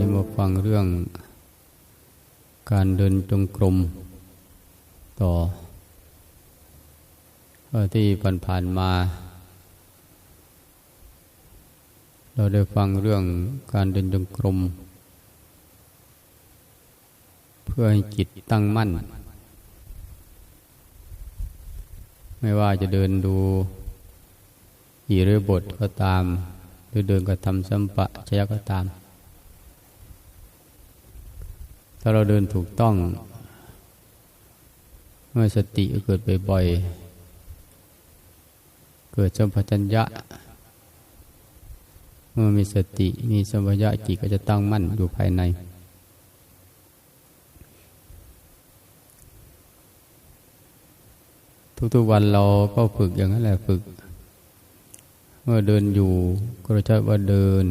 นี้มาฟังเรื่องการเดินจงกรมต่อที่ผ่านๆมา เราได้ฟังเรื่องการเดินจงกรม เพื่อให้จิตตั้งมั่น ไม่ว่าจะเดินดูอิริบทก็ตาม หรือเดินกระทำสัมปะชยก็ตาม ถ้าเราเดินถูกต้อง เมื่อสติเกิดบ่อยๆ เกิดสัมปชัญญะ เมื่อมีสติมีสัมปชัญญะจิตก็จะตั้งมั่นอยู่ภายในทุกๆวันเราก็ฝึกอย่างนั้นแหละฝึก เมื่อเดินอยู่ก็ใช้ว่าเดิน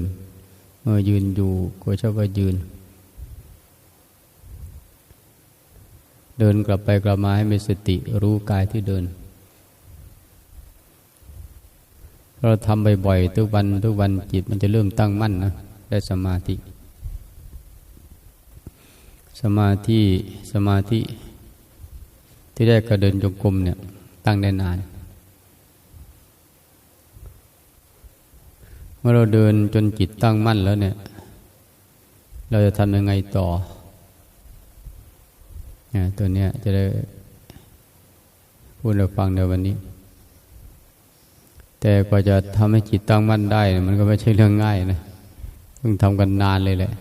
เมื่อยืนอยู่ก็ใช้ว่ายืน เดินกลับไปกลับมาให้มีสติรู้กายที่เดิน เราทำบ่อยๆทุกวันทุกวันจิตมันจะเริ่มตั้งมั่นนะได้สมาธิ สมาธิสมาธิที่ได้กระเดินจงกรมเนี่ยตั้งได้นาน เมื่อเราเดินจนจิตตั้งมั่นแล้วเนี่ย เราจะทำยังไงต่อ ตัวเนี้ยจะได้พูดให้ฟังในวันนี้ แต่กว่าจะทำให้จิตตั้งมั่นได้ มันก็ไม่ใช่เรื่องง่ายนะต้องทำกันนานเลยแหละ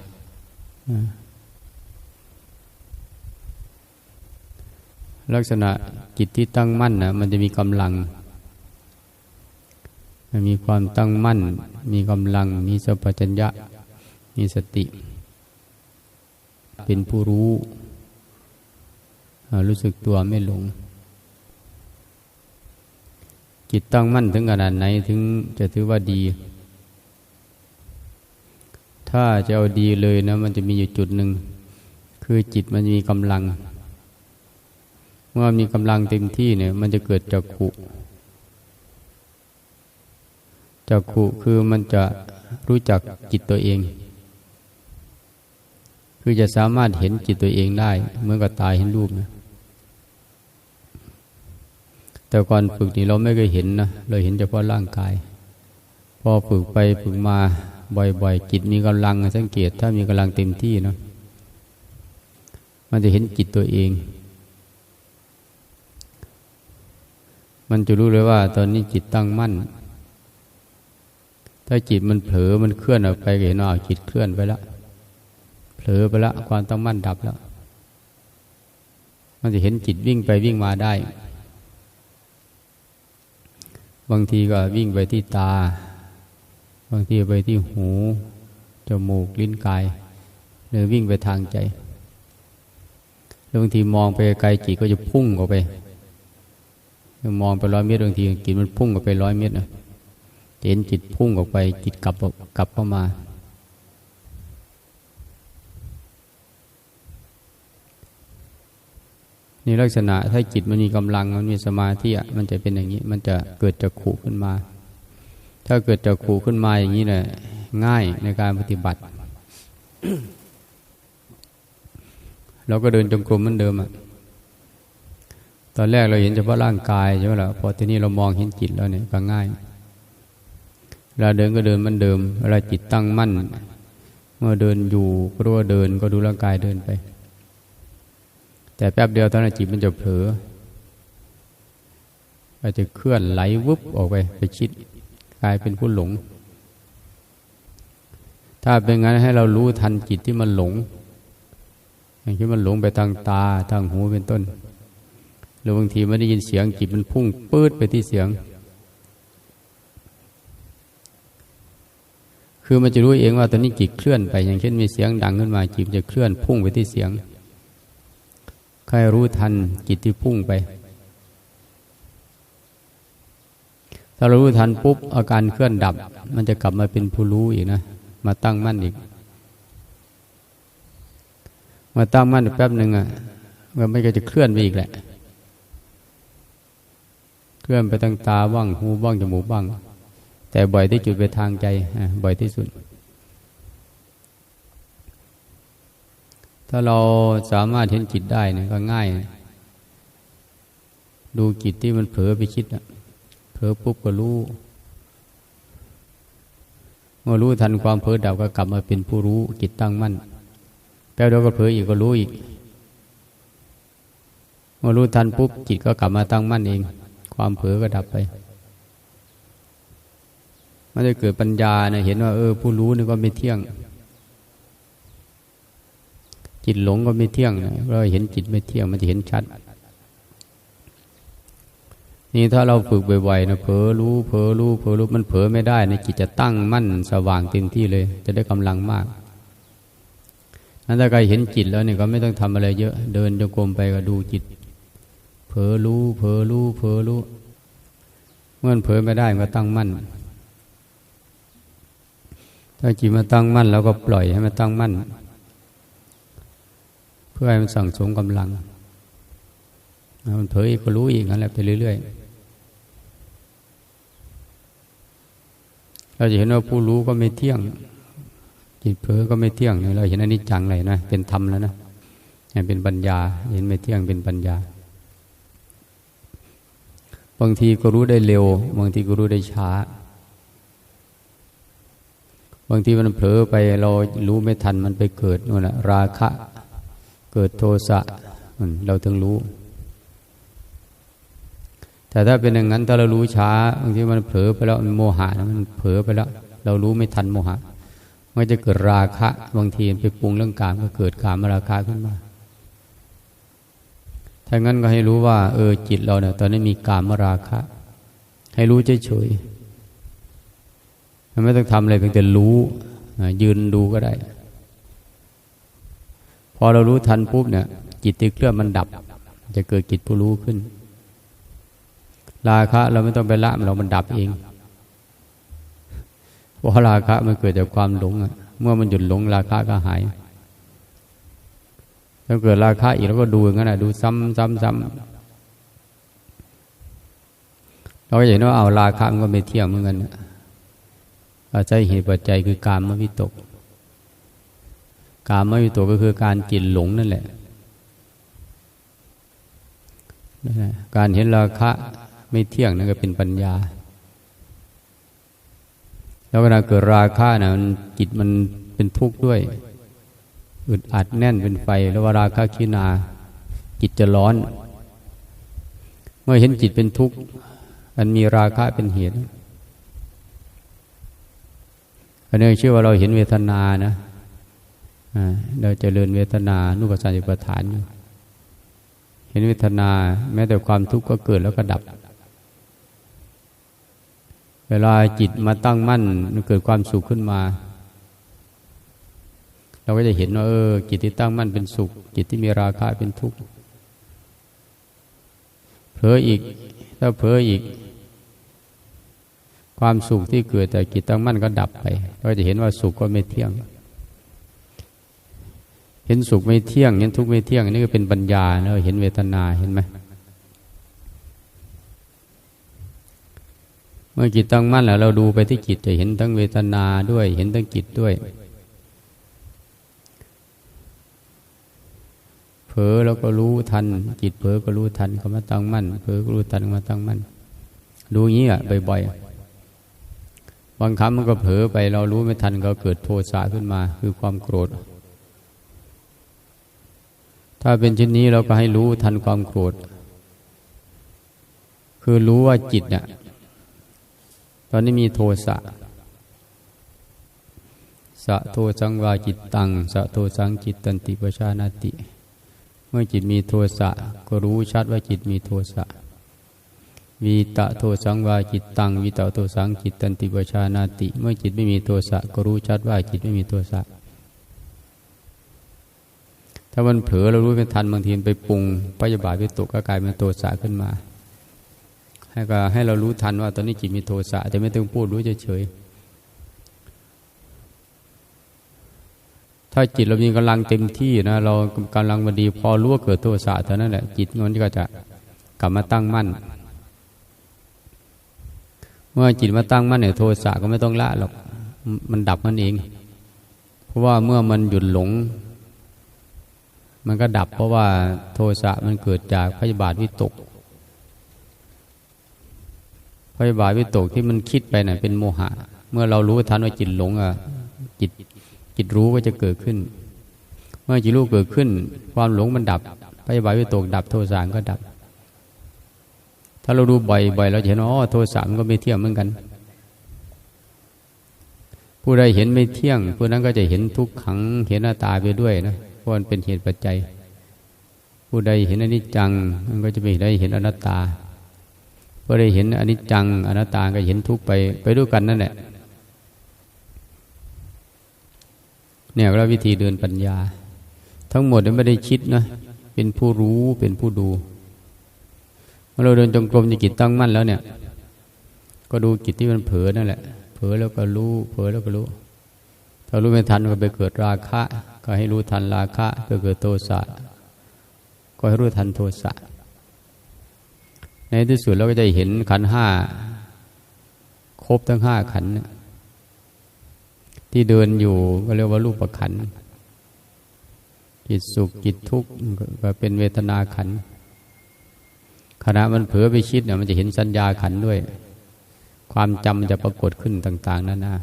ลักษณะจิตที่ตั้งมั่นนะมันจะมีกำลัง มันมีความตั้งมั่น มีกำลัง มีสัพพัญญะ มีสติ เป็นผู้รู้ รู้สึกตัวไม่หลง จิตตั้งมั่นถึงขนาดไหนถึงจะถือว่าดี ถ้าจะเอาดีเลยนะ มันจะมีอยู่จุดหนึ่ง คือจิตมันมีกำลัง เมื่อมีกำลังเต็มที่เนี่ย มันจะเกิดจักขุจักขุคือมันจะรู้จักจิตตัวเอง คือจะสามารถเห็นจิตตัวเองได้ เหมือนกับตายเห็นรูปนะ แต่ก่อนฝึกนี่เราไม่เคยเห็นนะเราเห็นเฉพาะร่างกาย พอฝึกไปฝึกมาบ่อยๆ จิตมีกำลังสังเกต ถ้ามีกำลังเต็มที่นะมันจะเห็นจิตตัวเอง มันจะรู้เลยว่า ตอนนี้จิตตั้งมั่น ถ้าจิตมันเผลอมันเคลื่อนออกไปเห็นว่าจิตเคลื่อนไปแล้วเผลอไปแล้วความตั้งมั่นดับแล้วมันจะเห็นจิตวิ่งไปวิ่งมาได้ บางทีก็วิ่งไปที่ตา บางทีไปที่หู จมูก ลิ้นกาย หรือวิ่งไปทางใจบางทีมองไปไกลจิตก็จะพุ่งออกไป มองไปร้อยเมตรบางทีจิตมันพุ่งออกไปร้อยเมตรนะเห็นจิตพุ่งออกไปจิตกลับกลับเข้ามา นี่ลักษณะถ้าจิตมันมีกำลังมันมีสมาธิมันจะเป็นอย่างนี้ มันจะเกิดจากขู่ขึ้นมา ถ้าเกิดจากขู่ขึ้นมาอย่างนี้เนี่ยง่ายในการปฏิบัติ เราก็เดินจงกรมเหมือนเดิมอะตอนแรกเราเห็นเฉพาะร่างกายใช่ไหมล่ะพอทีนี้เรามองเห็นจิตแล้วเนี่ยก็ง่ายเวลาเดินก็เดินเหมือนเดิมเวลาจิตตั้งมั่น เมื่อเดินอยู่ก็รู้ว่าเดินก็ดูร่างกายเดินไป แต่แป๊บเดียวตอนนั้นจิตมันจะเผลออาจจะเคลื่อนไหลวุบออกไปไปคิดกลายเป็นผู้หลง ถ้าเป็นงั้นให้เรารู้ทันจิตที่มันหลง อย่างที่มันหลงไปทางตาทางหูเป็นต้น หรือบางทีไม่ได้ยินเสียงจิตมันพุ่งปื้ดไปที่เสียง คือมันจะรู้เองว่าตอนนี้จิตเคลื่อนไป อย่างเช่นมีเสียงดังขึ้นมาจิตจะเคลื่อนพุ่งไปที่เสียง ใครรู้ทันจิตที่พุ่งไป ถ้าเรารู้ทันปุ๊บอาการเคลื่อนดับ มันจะกลับมาเป็นผู้รู้อีกนะ มาตั้งมั่นอีก มาตั้งมั่นแป๊บหนึ่งอะมันไม่ก็จะเคลื่อนไปอีกแหละ เคลื่อนไปตั้งตาบ้างหูบ้างจมูกบ้าง แต่บ่อยที่จุดไปทางใจบ่อยที่สุด ถ้าเราสามารถเห็นจิตได้เนี่ยก็ง่ายดูจิตที่มันเผลอไปคิดอะเผลอปุ๊บก็รู้เมื่อรู้ทันความเผลอดับก็กลับมาเป็นผู้รู้จิตตั้งมั่นแป๊บเดียวก็เผลออีกก็รู้อีกเมื่อรู้ทันปุ๊บจิตก็กลับมาตั้งมั่นเอง ความเผลอก็ดับไปมันจะเกิดปัญญานะเห็นว่าเออผู้รู้นี่ก็ไม่เที่ยง จิตหลงก็ไม่เที่ยงนะเราเห็นจิตไม่เที่ยงมันจะเห็นชัด นี่ถ้าเราฝึกบ่อยๆนะเผลอรู้เผลอรู้เผลอรู้มันเผลอไม่ได้นะจิตจะตั้งมั่นสว่างเต็มที่เลย จะได้กำลังมากนั้นถ้าใครเห็นจิตแล้วเนี่ยก็ไม่ต้องทำอะไรเยอะ เดินจงกรมไปก็ดูจิต เผลอรู้เผลอรู้เผลอรู้ เมื่อเผลอไม่ได้ก็ตั้งมั่น ถ้าจิตมาตั้งมั่นเราก็ปล่อยให้มันตั้งมั่น พื่อให้มันสั่งสมกำลัง มันเผยอีกก็รู้อีกนั่นแหละไปเรื่อยๆ เราจะเห็นว่าผู้รู้ก็ไม่เที่ยง จิตเผลอก็ไม่เที่ยง เราเห็นอันนี้จังเลยนะ เป็นธรรมแล้วนะเป็นปัญญา เห็นไม่เที่ยงเป็นปัญญา บางทีก็รู้ได้เร็ว บางทีก็รู้ได้ช้า บางทีมันเผลอไปเรารู้ไม่ทันมันไปเกิดนู่นแหละราคะ กิดโทสะเราถึงรู้ แต่ถ้าเป็นอย่างนั้นถ้าเรารู้ช้าบางทีมันเผลอไปแล้วมันโมหะมันเผลอไปแล้ว เรารู้ไม่ทันโมหะมันจะเกิดราคะบางทีไปปรุงเรื่องการก็เกิดการมราคะขึ้นมาถ้างั้นก็ให้รู้ว่า เออจิตเราเนี่ยตอนนี้มีการมราคะ ให้รู้เฉยๆไม่ต้องทำอะไรเพียงแต่รู้ยืนดูก็ได้ พอเรารู้ทันปุ๊บเนี่ยจิตที่เคลื่อนมันดับ จะเกิดจิตผู้รู้ขึ้น ราคะเราไม่ต้องไปละเรามันดับเองเพราะราคะมันเกิดจากความหลงเมื่อมันหยุดหลงราคะก็หายถ้าเกิดราคะอีกเราก็ดูงั้นนะดูซ้ำซ้ำซ้ำเราก็เห็นว่าเอาราคะมันก็ไม่เที่ยงเหมือนกันอาศัยเหตุปัจจัยคือการมวิตก การมวิตกก็คือการจิตหลงนั่นแหละ การเห็นราคะไม่เที่ยงนั่นก็เป็นปัญญา แล้วเวลาเกิดราคะนะมันจิตมันเป็นทุกข์ด้วยอึดอัดแน่นเป็นไฟแล้ววราคะขีนา จิตจะร้อน เมื่อเห็นจิตเป็นทุกข์มันมีราคะเป็นเหตุอันนี้ชื่อว่าเราเห็นเวทนานะ เราจเจริญเวทนานุปัสสนิปฐานอยู่เห็นเวทนาแม้แต่ความทุกข์ก็เกิดแล้วก็ดับ เวลาจิตมาตั้งมั่นเกิดความสุขขึ้นมา เราก็จะเห็นว่าเออจิตที่ตั้งมั่นเป็นสุข จิตที่มีราคะเป็นทุกข์เผลออีกถ้าเผลออีก ความสุขที่เกิดแต่กิจตั้งมั่นก็ดับไป เราจะเห็นว่าสุขก็ไม่เที่ยง เห็นสุขไม่เที่ยง เห็นทุกข์ไม่เที่ยงนี่ก็เป็นปัญญาเราเห็นเวทนาเห็นไหมเมื่อจิตตั้งมั่นแล้วเราดูไปที่จิตจะเห็นทั้งเวทนาด้วย เห็นทั้งจิตด้วยเผลอแล้วก็รู้ทัน จิตเผลอก็รู้ทันก็มาตั้งมั่นเผลอก็รู้ทันก็มาตั้งมั่นดูอย่างนี้อะบ่อยๆบางครั้งมันก็เผลอไปเรารู้ไม่ทันก็เกิดโทสะขึ้นมา คือความโกรธ ถ้าเป็นเช่นนี้เราก็ให้รู้ทันความโกรธ คือรู้ว่าจิตเนี่ยตอนนี้มีโทสะ สะโทสังวาจิตตัง สะโทสังจิตตันติปชานาติ เมื่อจิตมีโทสะก็รู้ชัดว่าจิตมีโทสะ วีตะโทสังวาจิตตัง วีตะโทสังจิตตันติวชานาติ เมื่อจิตไม่มีโทสะก็รู้ชัดว่าจิตไม่มีโทสะ ถ้ามันเผลอเรารู้ไม่ทันบางทีไปปรุงพยาบาทไปตกก็กลายเป็นโทสะขึ้นมา ให้ก็ให้เรารู้ทันว่าตอนนี้จิตมีโทสะแต่ไม่ต้องพูดรู้เฉยถ้าจิตเรามีกำลังเต็มที่นะเรากำลังมาดีพอรู้ว่าเกิดโทสะเท่านั้นแหละจิตนั้นก็จะกลับมาตั้งมั่นเมื่อจิตมาตั้งมั่นเนี่ยโทสะก็ไม่ต้องละหรอกมันดับมันเอง เพราะว่าเมื่อมันหยุดหลง มันก็ดับเพราะว่าโทสะมันเกิดจากพยาบาทวิตกพยาบาทวิตกที่มันคิดไปน่ะเป็นโมหะ เมื่อเรารู้ทันว่าจิตหลงอะจิตจิตรู้ก็จะเกิดขึ้น เมื่อจิตรู้เกิดขึ้น ความหลงมันดับพยาบาทวิตกดับโทสะก็ดับ ถ้าเราดูบ่อยๆเราเห็นว่าอ๋อโทสะมันก็ไม่เที่ยงเหมือนกัน ผู้ใดเห็นไม่เที่ยงผู้นั้นก็จะเห็นทุกขังเห็นหน้าตาไปด้วยนะ ราะมันเป็นเหตุปัจจัย ผู้ใดเห็นอนิจจัง มันก็จะไปได้เห็นอนัตตาผู้ใดเห็นอนิจจัง อนัตตาก็เห็นทุกไปไปด้วยกันนั่นแหละเนี่ยเราวิธีเดินปัญญา ทั้งหมดไม่ได้คิดนะเป็นผู้รู้เป็นผู้ดูเมื่อเราเดินจงกรมจะจิตตั้งมั่นแล้วเนี่ย ก็ดูจิตที่มันเผลอนั่นแหละเผลอแล้วก็รู้เผลอแล้วก็รู้ถ้ารู้ไม่ทันก็ไปเกิดราคะ ก็ให้รู้ทันราคะก็เกิดโทสะก็ให้รู้ทันโทสะในที่สุดเราก็จะเห็นขันห้าครบทั้งห้าขัน ที่เดินอยู่ก็เรียกว่ารูปขันจิตสุขจิตทุกข์ก็เป็นเวทนาขันขณะมันเผลอไปคิดเนี่ยมันจะเห็นสัญญาขันด้วย ความจำจะปรากฏขึ้นต่าง ๆนั่นนะ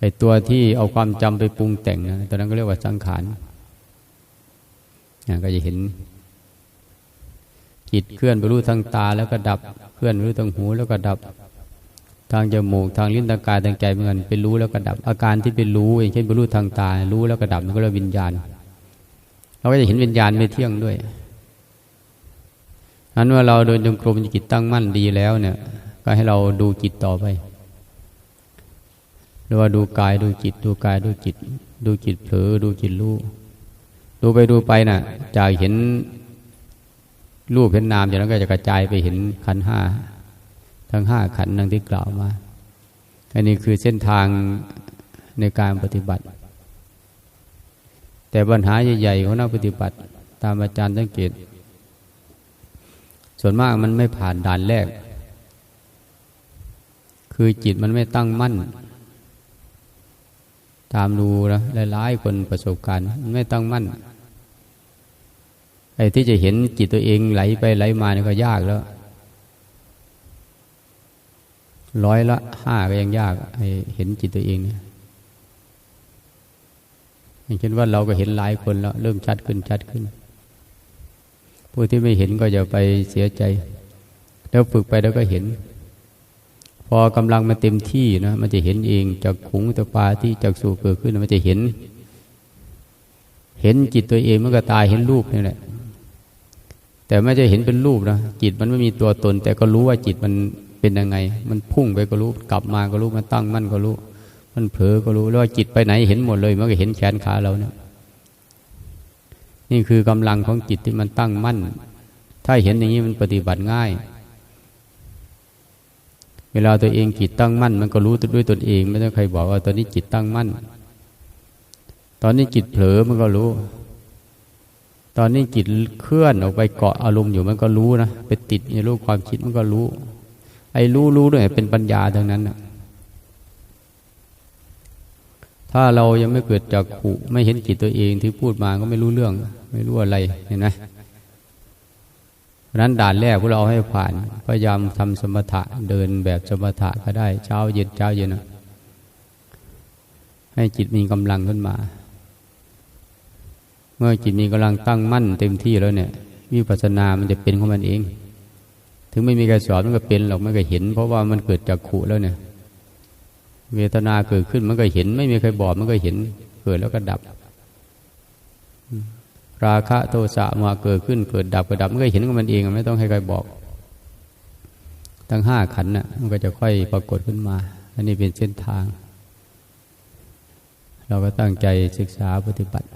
ไอตัวที่เอาความจำไปปรุงแต่งนะตอนนั้นก็เรียกว่าสังขารก็จะเห็นจิตเคลื่อนไปรู้ทางตาแล้วก็ดับ เคลื่อนไปรู้ทางหูแล้วก็ดับ ทางจมูกทางลิ้นทางกายทางใจเหมือนกันเป็นรู้แล้วก็ดับ อาการที่เป็นรู้อย่างเช่นไปรู้ทางตา รู้แล้วก็ดับมันก็เรียกวิญญาณ เราก็จะเห็นวิญญาณไม่เที่ยงด้วยนั้นว่าเราเดินจงกรมจิตตั้งมั่นดีแล้วเนี่ย ก็ให้เราดูจิตต่อไป รือว่าดูกายดูจิต ดูกายดูจิต ดูจิตเผลอดูจิตรู้ดูไปดูไปนะ่ะจากเห็นรูปเห็นนามจากนั้นก็จะกระจายไปเห็นขันห้าทั้งห้าขันนั่งที่กล่าวมาอันนี้คือเส้นทางในการปฏิบัติ แต่ปัญหาใหญ่ๆของนักปฏิบัติ ตามอาจารย์สังเกต ส่วนมากมันไม่ผ่านด่านแรก คือจิตมันไม่ตั้งมั่น ตามดูนะหลายๆคนประสบการณ์มันไม่ตั้งมั่นไอ้ที่จะเห็นจิตตัวเองไหลไปไหลมานี่ก็ยากแล้ว ร้อยละห้าก็ยังยากให้เห็นจิตตัวเองเนี่ยอย่างเช่นว่าเราก็เห็นหลายคนแล้ว เริ่มชัดขึ้นชัดขึ้น ผู้ที่ไม่เห็นก็จะไปเสียใจ แล้วฝึกไปแล้วก็เห็น พอกำลังมาเต็มที่นะมันจะเห็นเองจากขุงตะปาที่จากสู่เกิดขึ้นมันจะเห็น เห็นจิตตัวเองมันก็ตายเห็นรูปนี่แหละแต่ไม่จะเห็นเป็นรูปนะจิตมันไม่มีตัวตน แต่ก็รู้ว่าจิตมันเป็นยังไง มันพุ่งไปก็รู้กลับมาก็รู้มันตั้งมั่นก็รู้ มันเผลอก็รู้แล้วว่าจิตไปไหนเห็นหมดเลย มันก็เห็นแขนขาเราเนี่ยนี่คือกำลังของจิตที่มันตั้งมั่น ถ้าเห็นอย่างนี้มันปฏิบัติง่าย เวลาตัวเองจิตตั้งมั่น มันก็รู้ด้วยตนเอง ไม่ต้องใครบอกว่าตอนนี้จิตตั้งมั่น ตอนนี้จิตเผลอมันก็รู้ ตอนนี้จิตเคลื่อนออกไปเกาะอารมณ์อยู่มันก็รู้นะไปติดในรูปความคิดมันก็รู้ ไอ้รู้รู้ด้วยเป็นปัญญาทั้งนั้นนะถ้าเรายังไม่เกิดจากขุไม่เห็นจิตตัวเองที่พูดมาก็ไม่รู้เรื่อง ไม่รู้อะไรเห็นไหม นั้นด่านแรกพวกเราให้ผ่าน พยายามทำสมถะเดินแบบสมถะก็ได้เช้าเย็นเช้าเย็นนะให้จิตมีกำลังขึ้นมา เมื่อจิตมีกำลังตั้งมั่นเต็มที่แล้วเนี่ยวิปัสสนามันจะเป็นของมันเอง ถึงไม่มีการสอนมันก็เป็นหรอกมันก็เห็น เพราะว่ามันเกิดจากขุแล้วเนี่ย เวทนาเกิดขึ้นมันก็เห็น ไม่มีใครบอกมันก็เห็น เกิดแล้วก็ดับ ราคะโทสะมาเกิดขึ้นเกิดดับเกิดดับมันก็เห็นของมันเองไม่ต้องให้ใครบอก ทั้งห้าขันน่ะมันก็จะค่อยปรากฏขึ้นมา อันนี้เป็นเส้นทาง เราก็ตั้งใจศึกษาปฏิบัติ